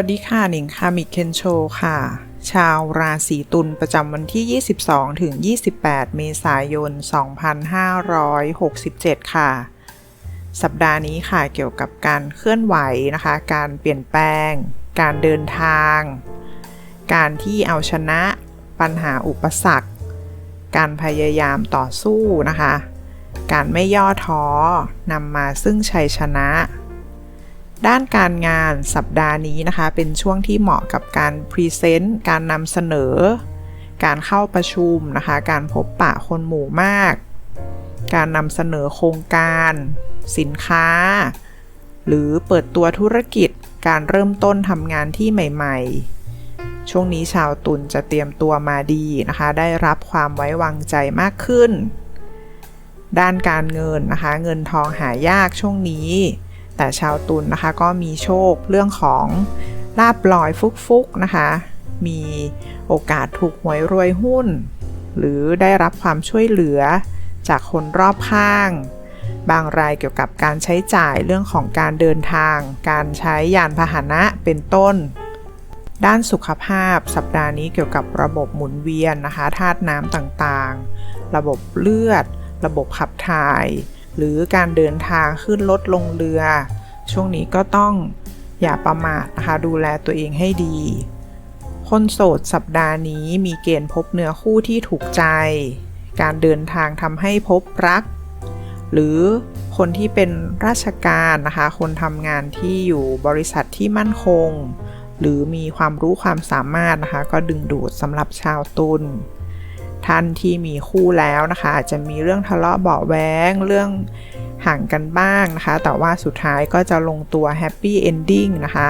วัสดีค่ะหนิงคามิเคนโชค่ะ ชาวราศีตุลประจำวันที่ 22 ถึง 28 เมษายน 2567 ค่ะ สัปดาห์นี้ค่ะเกี่ยวกับการเคลื่อนไหวนะคะ การเปลี่ยนแปลง การเดินทาง การที่เอาชนะปัญหาอุปสรรค การพยายามต่อสู้นะคะ การไม่ย่อท้อนำมาซึ่งชัยชนะ ด้านการงานสัปดาห์นี้นะคะ เป็นช่วงที่เหมาะกับการพรีเซนต์การนำเสนอ การเข้าประชุมนะคะ การพบปะคนหมู่มาก การนำเสนอโครงการ สินค้า หรือเปิดตัวธุรกิจการเริ่มต้นทำงานที่ใหม่ ๆ ช่วงนี้ชาวตุลจะเตรียมตัวมาดีนะคะ ได้รับความไว้วางใจมากขึ้น ด้านการเงินนะคะ เงินทองหายากช่วงนี้ แต่ชาวตุลนนะคะก็มีโชคเรื่องของลาบลอยฟุกๆนะคะ มีโอกาสถูกหวยรวยหุ้น หรือได้รับความช่วยเหลือจากคนรอบข้าง บางรายเกี่ยวกับการใช้จ่ายเรื่องของการเดินทาง การใช้ยานพาหนะเป็นต้น ด้านสุขภาพสัปดาห์นี้เกี่ยวกับระบบหมุนเวียนนะคะธาตุน้ำต่างๆ ระบบเลือด ระบบขับถ่าย หรือการเดินทางขึ้นรถลงเรือ ช่วงนี้ก็ต้องอย่าประมาทนะคะดูแลตัวเองให้ดี คนโสดสัปดาห์นี้มีเกณฑ์พบเนื้อคู่ที่ถูกใจ การเดินทางทำให้พบรัก หรือคนที่เป็นราชการนะคะ คนทำงานที่อยู่บริษัทที่มั่นคง หรือมีความรู้ความสามารถนะคะ ก็ดึงดูดสำหรับชาวตุล ท่านที่มีคู่แล้วนะคะอาจจะมีเรื่องทะเลาะเบาะแว้งเรื่องห่างกันบ้างนะคะ แต่ว่าสุดท้ายก็จะลงตัวแฮปปี้เอนดิ้งนะคะ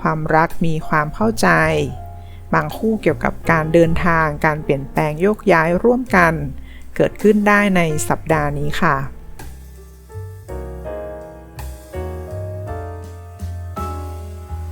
ความรักมีความเข้าใจ บางคู่เกี่ยวกับการเดินทาง การเปลี่ยนแปลงโยกย้ายร่วมกัน เกิดขึ้นได้ในสัปดาห์นี้ค่ะ